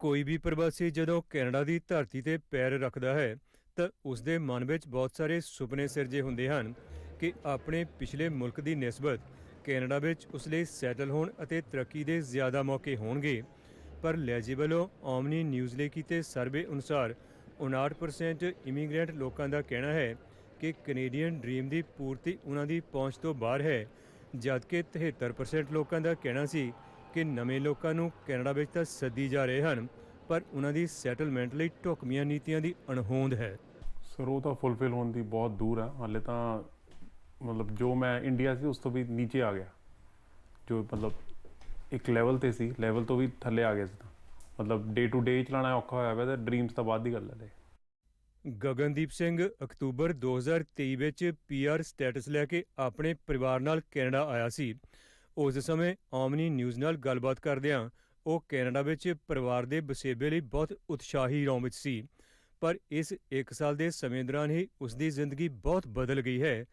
ਕੋਈ ਵੀ ਪ੍ਰਵਾਸੀ ਜਦੋਂ ਕੈਨੇਡਾ ਦੀ ਧਰਤੀ ਤੇ ਪੈਰ ਰੱਖਦਾ ਹੈ, ਤਾਂ ਉਸ ਦੇ ਮਨ ਵਿੱਚ ਬਹੁਤ ਸਾਰੇ ਸੁਪਨੇ ਸਿਰਜੇ ਹੁੰਦੇ ਹਨ ਕਿ ਆਪਣੇ ਪਿਛਲੇ ਮੁਲਕ ਦੀ ਨਿਸਬਤ ਕੈਨੇਡਾ ਵਿੱਚ ਉਸ ਲਈ ਸੈਟਲ ਹੋਣ ਅਤੇ ਤਰੱਕੀ ਦੇ ਜ਼ਿਆਦਾ ਮੌਕੇ ਹੋਣਗੇ। ਪਰ ਲੈਜੀ ਵੱਲੋਂ ਓਮਨੀ ਨਿਊਜ਼ ਲਈ ਕੀਤੇ ਸਰਵੇ ਅਨੁਸਾਰ 59% ਇਮੀਗ੍ਰੈਂਟ ਲੋਕਾਂ ਦਾ ਕਹਿਣਾ ਹੈ ਕਿ ਕੈਨੇਡੀਅਨ ਡ੍ਰੀਮ ਦੀ ਪੂਰਤੀ ਉਹਨਾਂ ਦੀ ਪਹੁੰਚ ਤੋਂ ਬਾਹਰ ਹੈ, ਜਦਕਿ 73% ਲੋਕਾਂ ਦਾ ਕਹਿਣਾ ਸੀ ਕਿ ਨਵੇਂ ਲੋਕਾਂ ਨੂੰ ਕੈਨੇਡਾ ਵਿੱਚ ਤਾਂ ਸੱਦੀ ਜਾ ਰਹੇ ਹਨ ਪਰ ਉਹਨਾਂ ਦੀ ਸੈਟਲਮੈਂਟ ਲਈ ਢੁਕਵੀਆਂ ਨੀਤੀਆਂ ਦੀ ਅਣਹੋਂਦ ਹੈ। ਸਰ ਉਹ ਤਾਂ ਫੁੱਲਫਿਲ ਹੋਣ ਦੀ ਬਹੁਤ ਦੂਰ ਹੈ। ਹਾਲੇ ਤਾਂ ਮਤਲਬ ਜੋ ਮੈਂ ਇੰਡੀਆ ਸੀ ਉਸ ਤੋਂ ਵੀ ਨੀਚੇ ਆ ਗਿਆ। ਜੋ ਮਤਲਬ ਇੱਕ ਲੈਵਲ ਤੇ ਸੀ ਲੈਵਲ ਤੋਂ ਵੀ ਥੱਲੇ ਆ ਗਿਆ ਸੀ ਤਾਂ। ਮਤਲਬ ਡੇ ਟੂ ਡੇ ਚਲਾਣਾ ਔਖਾ ਹੋਇਆ ਪਿਆ ਤੇ ਡ੍ਰੀਮਸ ਤਾਂ ਬਾਅਦ ਦੀ ਗੱਲ ਹੈ ਗਗਨਦੀਪ ਸਿੰਘ ਅਕਤੂਬਰ 2023 ਵਿੱਚ ਪੀਆਰ ਸਟੇਟਸ ਲੈ ਕੇ ਆਪਣੇ ਪਰਿਵਾਰ ਨਾਲ ਕੈਨੇਡਾ ਆਇਆ ਸੀ। ਉਸ ਸਮੇਂ ਆਮਨੀ ਨਿਊਜ਼ ਨਾਲ ਗੱਲਬਾਤ ਕਰਦਿਆਂ ਉਹ ਕੈਨੇਡਾ ਵਿੱਚ ਪਰਿਵਾਰ ਦੇ ਵਸੇਬੇ ਲਈ ਬਹੁਤ ਉਤਸ਼ਾਹੀ ਰੌਂ ਵਿੱਚ ਸੀ। ਪਰ ਇਸ 1 ਸਾਲ ਦੇ ਸਮੇਂ ਦੌਰਾਨ ਹੀ ਉਸ ਦੀ ਜ਼ਿੰਦਗੀ ਬਹੁਤ ਬਦਲ ਗਈ ਹੈ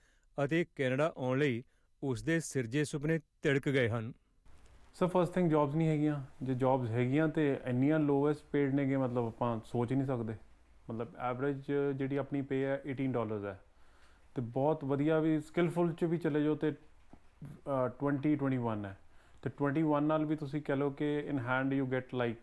ਅਤੇ ਕੈਨੇਡਾ ਆਉਣ ਲਈ ਉਸ ਦੇ ਸਿਰਜੇ ਸੁਪਨੇ ਤਿੜਕ ਗਏ ਹਨ। ਸਰ ਫਸਟ ਥਿੰਗ ਜੌਬਸ ਨਹੀਂ ਹੈਗੀਆਂ। ਜੇ ਜੌਬਸ ਹੈਗੀਆਂ ਤੇ ਇੰਨੀਆਂ ਲੋਐਸਟ ਪੇਡ ਨੇਗੇ, ਮਤਲਬ ਆਪਾਂ ਸੋਚ ਹੀ ਨਹੀਂ ਸਕਦੇ। ਮਤਲਬ ਐਵਰੇਜ ਜਿਹੜੀ ਆਪਣੀ ਪੇ ਹੈ 18 ਡਾਲਰਸ ਹੈ। ਤੇ ਬਹੁਤ ਵਧੀਆ ਵੀ ਸਕਿੱਲਫੁਲ ਚ ਵੀ ਚਲੇ ਜਾਓ ਤੇ ਅ, 20 21 ਹੈ। ਤੇ 21 ਨਾਲ ਵੀ ਤੁਸੀਂ ਕਹ ਲਓ ਕਿ in hand you get like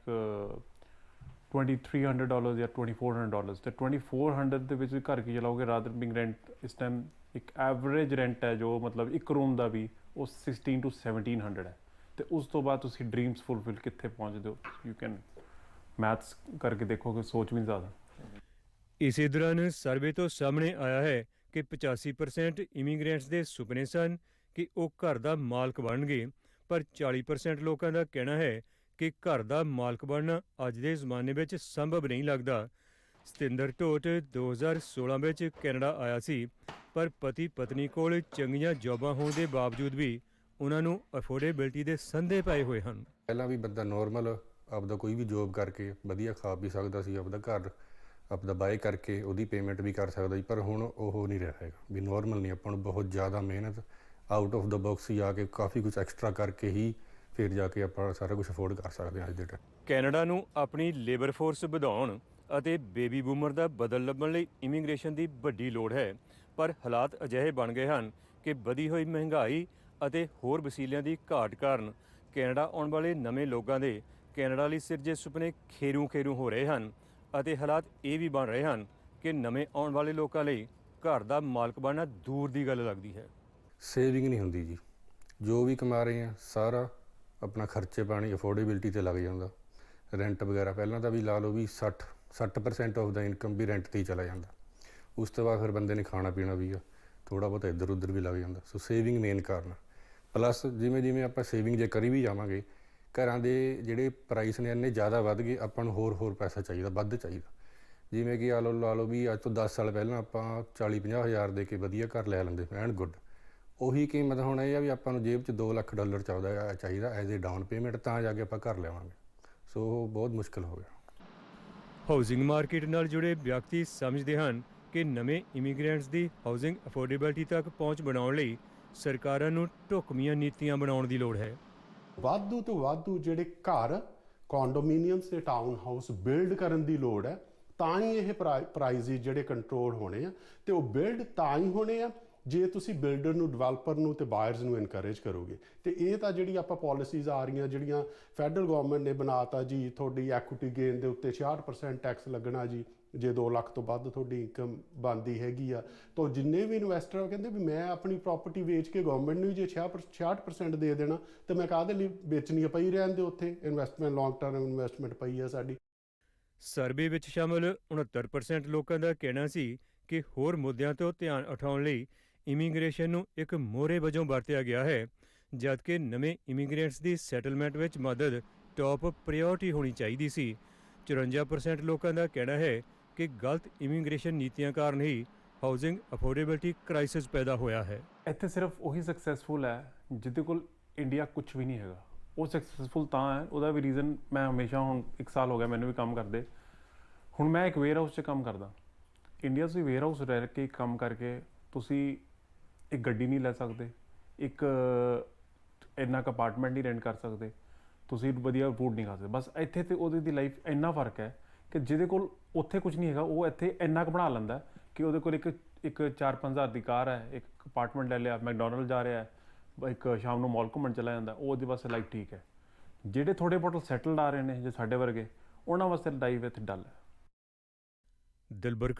2300 dollars ਜਾਂ 2400 ਡਾਲਰਸ ਤੇ 2400 ਦੇ ਵਿੱਚ ਵੀ ਘਰ ਕੀ ਚਲਾਓਗੇ? ਰਾਦਰ ਬਿੰਗ ਰੈਂਟ ਇਸ ਟਾਈਮ ਇੱਕ ਐਵਰੇਜ ਰੈਂਟ ਹੈ ਜੋ ਮਤਲਬ ਇੱਕ ਰੂਮ ਦਾ ਵੀ ਉਹ 16 ਤੋਂ 1700 ਹੈ। ਤੇ ਉਸ ਤੋਂ ਬਾਅਦ ਤੁਸੀਂ ਡ੍ਰੀਮਸ ਫੁੱਲਫਿਲ ਕਿੱਥੇ ਪਹੁੰਚਦੇ ਹੋ? ਯੂ ਕੈਨ ਮੈਥਸ ਕਰਕੇ ਦੇਖੋਗੇ ਸੋਚ ਵੀ ਨਹੀਂ ਜ਼ਿਆਦਾ। ਇਸੇ ਦੌਰਾਨ ਸਰਵੇ ਤੋਂ ਸਾਹਮਣੇ ਆਇਆ ਹੈ ਕਿ 85% ਇਮੀਗ੍ਰੈਂਟਸ ਦੇ ਸੁਪਨੇ ਸਨ ਕਿ ਉਹ ਘਰ ਦਾ ਮਾਲਕ ਬਣਨਗੇ। ਪਰ 40% ਲੋਕਾਂ ਦਾ ਕਹਿਣਾ ਹੈ ਕਿ ਘਰ ਦਾ ਮਾਲਕ ਬਣਨਾ ਅੱਜ ਦੇ ਜ਼ਮਾਨੇ ਵਿੱਚ ਸੰਭਵ ਨਹੀਂ ਲੱਗਦਾ। ਸਤਿੰਦਰ ਢੋਟ 2016 ਵਿੱਚ ਕੈਨੇਡਾ ਆਇਆ ਸੀ, ਪਰ ਪਤੀ ਪਤਨੀ ਕੋਲ ਚੰਗੀਆਂ ਜੌਬਾਂ ਹੋਣ ਦੇ ਬਾਵਜੂਦ ਵੀ ਉਹਨਾਂ ਨੂੰ ਅਫੋਰਡੇਬਿਲਟੀ ਦੇ ਸੰਦੇ ਪਏ ਹੋਏ ਹਨ। ਪਹਿਲਾਂ ਵੀ ਬੰਦਾ ਨਾਰਮਲ ਆਪਦਾ ਕੋਈ ਵੀ ਜੋਬ ਕਰਕੇ ਵਧੀਆ ਖਾ ਪੀ ਸਕਦਾ ਸੀ, ਆਪਦਾ ਘਰ, ਆਪਦਾ ਬਾਏ ਕਰਕੇ ਉਹਦੀ ਪੇਮੈਂਟ ਵੀ ਕਰ ਸਕਦਾ ਸੀ, ਪਰ ਹੁਣ ਉਹ ਨਹੀਂ ਰਿਹਾ ਹੈਗਾ। ਵੀ ਨਾਰਮਲ ਨਹੀਂ, ਆਪਾਂ ਨੂੰ ਬਹੁਤ ਜ਼ਿਆਦਾ ਮਿਹਨਤ ਆਊਟ ਆਫ ਦਾ ਬਾਕਸ ਜਾ ਕੇ ਕਾਫੀ ਕੁਝ ਐਕਸਟਰਾ ਕਰਕੇ ਹੀ ਫਿਰ ਜਾ ਕੇ ਆਪਾਂ ਸਾਰਾ ਕੁਝ ਅਫੋਰਡ ਕਰ ਸਕਦੇ ਹਾਂ ਅੱਜ ਦੇ ਟਾਈਮ ਕੈਨੇਡਾ ਨੂੰ ਆਪਣੀ ਲੇਬਰ ਫੋਰਸ ਵਧਾਉਣ ਅਤੇ ਬੇਬੀ ਬੂਮਰ ਦਾ ਬਦਲ ਲੱਭਣ ਲਈ ਇਮੀਗ੍ਰੇਸ਼ਨ ਦੀ ਵੱਡੀ ਲੋੜ ਹੈ। ਪਰ ਹਾਲਾਤ ਅਜਿਹੇ ਬਣ ਗਏ ਹਨ ਕਿ ਵਧੀ ਹੋਈ ਮਹਿੰਗਾਈ ਅਤੇ ਹੋਰ ਵਸੀਲਿਆਂ ਦੀ ਘਾਟ ਕਾਰਨ ਕੈਨੇਡਾ ਆਉਣ ਵਾਲੇ ਨਵੇਂ ਲੋਕਾਂ ਦੇ ਕੈਨੇਡਾ ਲਈ ਸਿਰਜੇ ਸੁਪਨੇ ਖੇਰੂ ਖੇਰੂ ਹੋ ਰਹੇ ਹਨ ਅਤੇ ਹਾਲਾਤ ਇਹ ਵੀ ਬਣ ਰਹੇ ਹਨ ਕਿ ਨਵੇਂ ਆਉਣ ਵਾਲੇ ਲੋਕਾਂ ਲਈ ਘਰ ਦਾ ਮਾਲਕ ਬਣਨਾ ਦੂਰ ਦੀ ਗੱਲ ਲੱਗਦੀ ਹੈ। ਸੇਵਿੰਗ ਨਹੀਂ ਹੁੰਦੀ ਜੀ। ਜੋ ਵੀ ਕਮਾ ਰਹੇ ਆ, ਸਾਰਾ ਆਪਣਾ ਖਰਚੇ ਪਾਣੀ ਅਫੋਰਡੇਬਿਲਟੀ ਤੇ ਲੱਗ ਜਾਂਦਾ। ਰੈਂਟ ਵਗੈਰਾ, ਪਹਿਲਾਂ ਤਾਂ ਵੀ ਲਾ ਲਓ ਵੀ 60 60% ਆਫ ਦਾ ਇਨਕਮ ਵੀ ਰੈਂਟ ਤੇ ਹੀ ਚਲਾ ਜਾਂਦਾ। ਉਸ ਤੋਂ ਬਾਅਦ ਫਿਰ ਬੰਦੇ ਨੇ ਖਾਣਾ ਪੀਣਾ ਵੀ ਆ ਥੋੜਾ ਬਹੁਤ ਇੱਧਰ ਉੱਧਰ ਵੀ ਲੱਗ ਜਾਂਦਾ। ਸੋ ਸੇਵਿੰਗ ਮੇਨ ਕਾਰਨ ਪਲੱਸ ਜਿਵੇਂ ਜਿਵੇਂ ਆਪਾਂ ਸੇਵਿੰਗ ਜੇ ਕਰੀ ਵੀ ਜਾਵਾਂਗੇ, ਘਰਾਂ ਦੇ ਜਿਹੜੇ ਪ੍ਰਾਈਸ ਨੇ, ਇੰਨੇ ਜ਼ਿਆਦਾ ਵੱਧ ਗਏ, ਆਪਾਂ ਨੂੰ ਹੋਰ ਹੋਰ ਪੈਸਾ ਚਾਹੀਦਾ, ਵੱਧ ਚਾਹੀਦਾ। ਜਿਵੇਂ ਕਿ ਆ ਲਓ, ਲਾ ਲਓ ਵੀ ਅੱਜ ਤੋਂ 10 ਸਾਲ ਪਹਿਲਾਂ ਆਪਾਂ 40 50 ਹਜ਼ਾਰ ਦੇ ਕੇ ਵਧੀਆ ਘਰ ਲੈ ਲੈਂਦੇ ਐਂਡ ਗੁੱਡ। ਉਹੀ ਕੀਮਤ ਹੁਣ ਇਹ ਆ ਵੀ ਆਪਾਂ ਨੂੰ ਜੇਬ 'ਚ 2 ਲੱਖ ਡਾਲਰ ਚਾਹੀਦਾ ਚਾਹੀਦਾ ਐਜ਼ ਏ ਡਾਊਨ ਪੇਮੈਂਟ ਤਾਂ ਜਾ ਕੇ ਆਪਾਂ ਘਰ ਲੈਵਾਂਗੇ। ਸੋ ਉਹ ਬਹੁਤ ਮੁਸ਼ਕਲ ਹੋ ਗਿਆ। ਹਾਊਸਿੰਗ ਮਾਰਕੀਟ ਨਾਲ ਜੁੜੇ ਵਿਅਕਤੀ ਸਮਝਦੇ ਹਨ ਕਿ ਨਵੇਂ ਇਮੀਗ੍ਰੈਂਟਸ ਦੀ ਹਾਊਸਿੰਗ ਅਫੋਰਡੇਬਿਲਟੀ ਤੱਕ ਪਹੁੰਚ ਬਣਾਉਣ ਲਈ ਸਰਕਾਰਾਂ ਨੂੰ ਢੁਕਵੀਆਂ ਨੀਤੀਆਂ ਬਣਾਉਣ ਦੀ ਲੋੜ ਹੈ। ਵਾਧੂ ਤੋਂ ਵਾਧੂ ਜਿਹੜੇ ਘਰ ਕੌਂਡੋਮੀਨੀਅਮਸ ਤੇ ਟਾਊਨ ਹਾਊਸ ਬਿਲਡ ਕਰਨ ਦੀ ਲੋੜ ਹੈ ਤਾਂ ਹੀ ਇਹ ਪ੍ਰਾਈਜ਼ ਜਿਹੜੇ ਕੰਟਰੋਲ ਹੋਣੇ ਆ ਤੇ ਉਹ ਬਿਲਡ ਤਾਂ ਹੀ ਹੋਣੇ ਆ ਜੇ ਤੁਸੀਂ ਬਿਲਡਰ ਨੂੰ ਡਿਵੈਲਪਰ ਨੂੰ ਤੇ ਬਾਇਰਸ ਨੂੰ ਇਨਕਰੇਜ ਕਰੋਗੇ, ਤੇ ਇਹ ਤਾਂ ਜਿਹੜੀ ਆਪਾਂ ਪਾਲਿਸੀਜ਼ ਆ ਰਹੀਆਂ, ਜਿਹੜੀਆਂ ਫੈਡਰਲ ਗਵਰਨਮੈਂਟ ਨੇ ਬਣਾਤਾ ਜੀ, ਤੁਹਾਡੀ ਐਕੁਇਟੀ ਗੇਨ ਦੇ ਉੱਤੇ 66% ਟੈਕਸ ਲੱਗਣਾ ਜੀ, ਜੇ 2 ਲੱਖ ਤੋਂ ਵੱਧ ਤੁਹਾਡੀ ਇਨਕਮ ਬਣਦੀ ਹੈਗੀ ਆ, ਤਾਂ ਜਿੰਨੇ ਵੀ ਇਨਵੈਸਟਰ ਆ, ਉਹ ਕਹਿੰਦੇ ਵੀ ਮੈਂ ਆਪਣੀ ਪ੍ਰਾਪਰਟੀ ਵੇਚ ਕੇ ਗਵਰਨਮੈਂਟ ਨੂੰ ਜੇ 66% ਦੇ ਦੇਣਾ, ਤੇ ਮੈਂ ਕਾਹਦੇ ਲਈ ਵੇਚਣੀ ਆ ਪਈ ਰਹਿਣ ਦੇ ਉੱਥੇ? ਇਨਵੈਸਟਮੈਂਟ ਲੌਂਗ ਟਰਮ ਇਨਵੈਸਟਮੈਂਟ ਪਈ ਆ ਸਾਡੀ। ਸਰਵੇ ਵਿੱਚ ਸ਼ਾਮਲ 69% ਲੋਕਾਂ ਦਾ ਕਹਿਣਾ ਸੀ ਕਿ ਹੋਰ ਮੁੱਦਿਆਂ ਤੋਂ ਧਿਆਨ ਉਠਾਉਣ ਲਈ ਇਮੀਗ੍ਰੇਸ਼ਨ ਨੂੰ ਇੱਕ ਮੋਹਰੇ ਵਜੋਂ ਵਰਤਿਆ ਗਿਆ ਹੈ, ਜਦਕਿ ਨਵੇਂ ਇਮੀਗ੍ਰੈਂਟਸ ਦੀ ਸੈਟਲਮੈਂਟ ਵਿੱਚ ਮਦਦ ਟਾਪ ਪ੍ਰਾਇੋਰਟੀ ਹੋਣੀ ਚਾਹੀਦੀ ਸੀ। 54% ਲੋਕਾਂ ਦਾ ਕਹਿਣਾ ਹੈ ਕਿ ਗਲਤ ਇਮੀਗ੍ਰੇਸ਼ਨ ਨੀਤੀਆਂ ਕਾਰਨ ਹੀ ਹਾਊਸਿੰਗ ਅਫੋਰਡੇਬਿਲਟੀ ਕ੍ਰਾਈਸਿਸ ਪੈਦਾ ਹੋਇਆ ਹੈ। ਇੱਥੇ ਸਿਰਫ ਉਹੀ ਸਕਸੈਸਫੁਲ ਹੈ ਜਿਹਦੇ ਕੋਲ ਇੰਡੀਆ ਕੁਝ ਵੀ ਨਹੀਂ ਹੈਗਾ। ਉਹ ਸਕਸੈਸਫੁਲ ਤਾਂ ਹੈ, ਉਹਦਾ ਵੀ ਰੀਜ਼ਨ ਮੈਂ ਹਮੇਸ਼ਾ ਹੁਣ 1 ਸਾਲ ਹੋ ਗਿਆ ਮੈਨੂੰ ਵੀ ਕੰਮ ਕਰਦੇ। ਹੁਣ ਮੈਂ ਇੱਕ ਵੇਅਰ ਹਾਊਸ 'ਚ ਕੰਮ ਕਰਦਾ। ਇੰਡੀਆ 'ਚ ਵੇਅਰ ਹਾਊਸ ਰਹਿ ਕੇ ਕੰਮ ਕਰਕੇ ਤੁਸੀਂ ਇੱਕ ਗੱਡੀ ਨਹੀਂ ਲੈ ਸਕਦੇ, ਇੱਕ ਇੰਨਾ ਕੁ ਅਪਾਰਟਮੈਂਟ ਨਹੀਂ ਰੈਂਟ ਕਰ ਸਕਦੇ, ਤੁਸੀਂ ਵਧੀਆ ਫੂਡ ਨਹੀਂ ਖਾ ਸਕਦੇ। ਬਸ ਇੱਥੇ ਤੇ ਉਹਦੇ ਦੀ ਲਾਈਫ ਇੰਨਾ ਫ਼ਰਕ ਹੈ ਕਿ ਜਿਹਦੇ ਕੋਲ ਉੱਥੇ ਕੁਝ ਨਹੀਂ ਹੈਗਾ, ਉਹ ਇੱਥੇ ਇੰਨਾ ਕੁ ਬਣਾ ਲੈਂਦਾ ਕਿ ਉਹਦੇ ਕੋਲ ਇੱਕ ਇੱਕ 4-5 ਹਜ਼ਾਰ ਦੀ ਕਾਰ ਹੈ, ਇੱਕ ਅਪਾਰਟਮੈਂਟ ਲੈ ਲਿਆ ਮੈਕਡੋਨਲਡ ਜਾ ਰਿਹਾ ਹੈ, ਇੱਕ ਸ਼ਾਮ ਨੂੰ ਮਾਲ ਘੁੰਮਣ ਚਲਾ ਜਾਂਦਾ, ਉਹ ਉਹਦੇ ਵਾਸਤੇ ਲਾਈਫ ਠੀਕ ਹੈ। ਜਿਹੜੇ ਥੋੜੇ ਬੋਟਲ ਸੈਟਲਡ ਆ ਰਹੇ ਨੇ, ਜੇ ਸਾਡੇ ਵਰਗੇ, ਉਹਨਾਂ ਵਾਸਤੇ ਲਾਈਫ ਇੱਥੇ ਡਲ ਹੈ। ਦਿਲਬਰ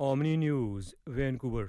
ਓਮਨੀ ਨਿਊਜ਼ ਵੈਨਕੂਵਰ